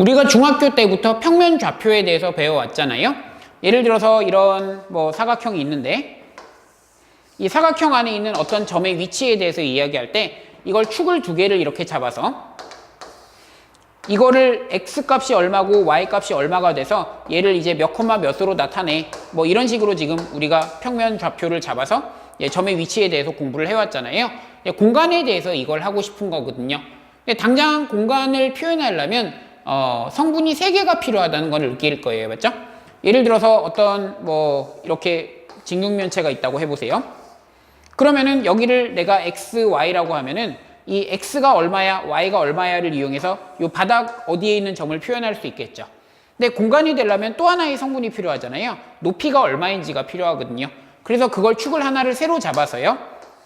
우리가 중학교 때부터 평면 좌표에 대해서 배워왔잖아요. 예를 들어서 이런 뭐 사각형이 있는데 이 사각형 안에 있는 어떤 점의 위치에 대해서 이야기할 때 이걸 축을 두 개를 이렇게 잡아서 이거를 x 값이 얼마고 y 값이 얼마가 돼서 얘를 이제 몇 콤마 몇으로 나타내 뭐 이런 식으로 지금 우리가 평면 좌표를 잡아서 예, 점의 위치에 대해서 공부를 해왔잖아요. 예, 공간에 대해서 이걸 하고 싶은 거거든요. 당장 공간을 표현하려면 어, 성분이 세 개가 필요하다는 걸 느낄 거예요, 맞죠? 예를 들어서 어떤 뭐 이렇게 직육면체가 있다고 해보세요. 그러면은 여기를 내가 x, y라고 하면은 이 x가 얼마야, y가 얼마야를 이용해서 이 바닥 어디에 있는 점을 표현할 수 있겠죠. 근데 공간이 되려면 또 하나의 성분이 필요하잖아요. 높이가 얼마인지가 필요하거든요. 그래서 그걸 축을 하나를 새로 잡아서요.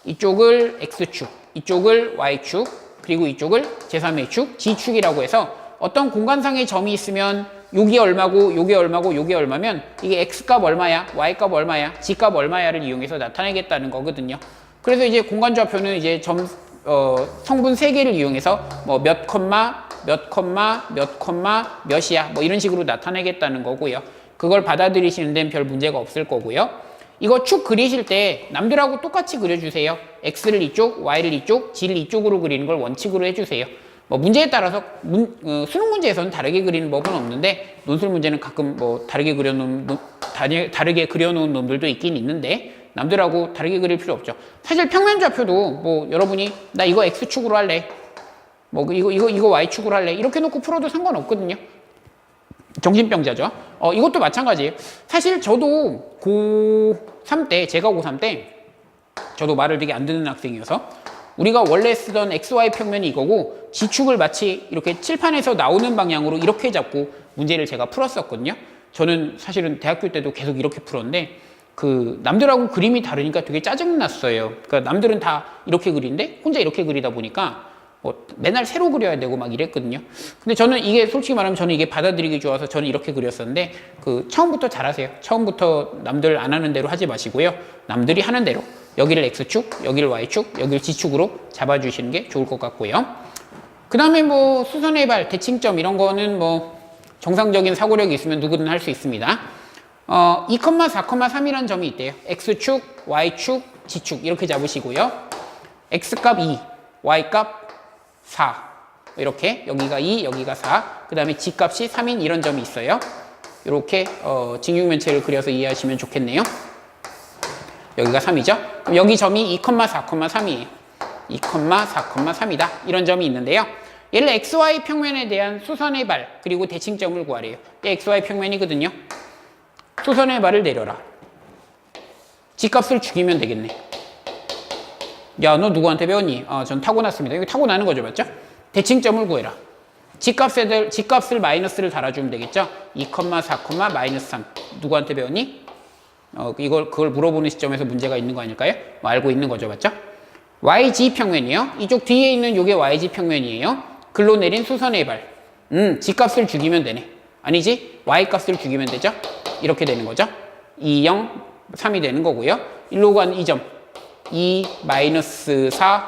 이쪽을 x축, 이쪽을 y축, 그리고 이쪽을 제3의 축, g축이라고 해서 어떤 공간상의 점이 있으면 요게 얼마고 요게 얼마고 요게 얼마면 이게 x값 얼마야, y값 얼마야, g값 얼마야를 이용해서 나타내겠다는 거거든요. 그래서 이제 공간좌표는 이제 점 어, 성분 세 개를 이용해서 뭐 몇 컴마, 몇 컴마, 몇 컴마, 몇이야 뭐 이런 식으로 나타내겠다는 거고요. 그걸 받아들이시는 데는 별 문제가 없을 거고요. 이거 축 그리실 때 남들하고 똑같이 그려주세요. x를 이쪽, y를 이쪽, g를 이쪽으로 그리는 걸 원칙으로 해주세요. 뭐 문제에 따라서 문, 어, 수능 문제에서는 다르게 그리는 법은 없는데 논술 문제는 가끔 뭐 다르게 그려놓은 놈- 다르게, 다르게 그려놓은 놈들도 있긴 있는데 남들하고 다르게 그릴 필요 없죠. 사실 평면 좌표도 뭐 여러분이 나 이거 x축으로 할래. 뭐 이거 이거 이거 y축으로 할래. 이렇게 놓고 풀어도 상관없거든요. 정신병자죠. 어, 이것도 마찬가지예요. 사실 저도 고3 때, 제가 고3 때, 저도 말을 되게 안 듣는 학생이어서, 우리가 원래 쓰던 XY 평면이 이거고, 지축을 마치 이렇게 칠판에서 나오는 방향으로 이렇게 잡고 문제를 제가 풀었었거든요. 저는 사실은 대학교 때도 계속 이렇게 풀었는데, 그, 남들하고 그림이 다르니까 되게 짜증났어요. 그러니까 남들은 다 이렇게 그리는데, 혼자 이렇게 그리다 보니까, 뭐 맨날 새로 그려야 되고 막 이랬거든요. 근데 저는 이게 솔직히 말하면 저는 이게 받아들이기 좋아서 저는 이렇게 그렸었는데 그 처음부터 잘하세요. 처음부터 남들 안 하는 대로 하지 마시고요. 남들이 하는 대로 여기를 x축, 여기를 y축, 여기를 g축으로 잡아주시는 게 좋을 것 같고요. 그 다음에 뭐 수선의 발, 대칭점 이런 거는 뭐 정상적인 사고력이 있으면 누구든 할 수 있습니다. 어, 2, 4,3이라는 점이 있대요. x축, y축, g축 이렇게 잡으시고요. x값 2, y값 4 이렇게 여기가 2 여기가 4 그 다음에 g값이 3인 이런 점이 있어요 이렇게 어, 직육면체를 그려서 이해하시면 좋겠네요 여기가 3이죠 그럼 여기 점이 2,4,3이에요 2,4,3이다 이런 점이 있는데요 얘를 xy 평면에 대한 수선의 발 그리고 대칭점을 구하래요 얘 xy 평면이거든요 수선의 발을 내려라 g값을 죽이면 되겠네 야, 너 누구한테 배웠니? 어, 전 타고났습니다. 이거 타고나는 거죠, 맞죠? 대칭점을 구해라. G값을, G값을 마이너스를 달아주면 되겠죠? 2, 4, 마이너스 3. 누구한테 배웠니? 어, 이걸, 그걸 물어보는 시점에서 문제가 있는 거 아닐까요? 뭐 알고 있는 거죠, 맞죠? YG 평면이요. 이쪽 뒤에 있는 요게 YG 평면이에요. 글로 내린 수선의 발. 음, G값을 죽이면 되네. 아니지? Y값을 죽이면 되죠? 이렇게 되는 거죠? 2, 0, 3이 되는 거고요. 일로 간이 점. 2 마이너스 4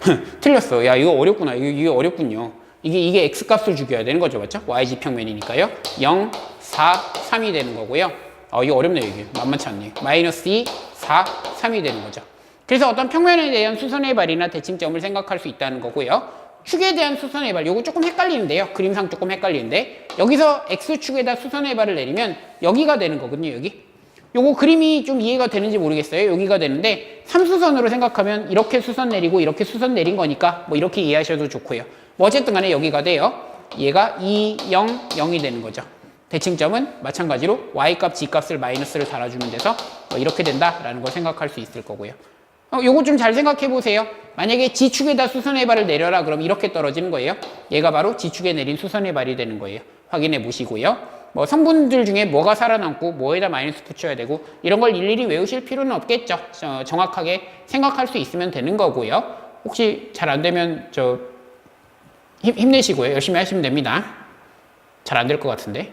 틀렸어. 야, 이거 어렵구나. 이거, 이게 어렵군요. 이게, 이게 x값을 죽여야 되는 거죠. 맞죠? yg 평면이니까요. 0, 4, 3이 되는 거고요. 어, 이거 어렵네요. 이게. 만만치 않네요. 마이너스 2, 4, 3이 되는 거죠. 그래서 어떤 평면에 대한 수선의 발이나 대칭점을 생각할 수 있다는 거고요. 축에 대한 수선의 발, 요거 조금 헷갈리는데요. 그림상 조금 헷갈리는데 여기서 x축에다 수선의 발을 내리면 여기가 되는 거거든요. 여기. 요거 그림이 좀 이해가 되는지 모르겠어요. 여기가 되는데 삼수선으로 생각하면 이렇게 수선 내리고 이렇게 수선 내린 거니까 뭐 이렇게 이해하셔도 좋고요. 뭐 어쨌든 간에 여기가 돼요. 얘가 2, 0, 0이 되는 거죠. 대칭점은 마찬가지로 y값, g값을 마이너스를 달아주면 돼서 뭐 이렇게 된다라는 걸 생각할 수 있을 거고요. 어, 요거 좀 잘 생각해 보세요. 만약에 G축에다 수선의 발을 내려라 그럼 이렇게 떨어지는 거예요. 얘가 바로 G축에 내린 수선의 발이 되는 거예요. 확인해 보시고요. 뭐 성분들 중에 뭐가 살아남고 뭐에다 마이너스 붙여야 되고 이런 걸 일일이 외우실 필요는 없겠죠. 어, 정확하게 생각할 수 있으면 되는 거고요. 혹시 잘 안 되면 저 힘, 힘내시고요. 열심히 하시면 됩니다. 잘 안 될 것 같은데.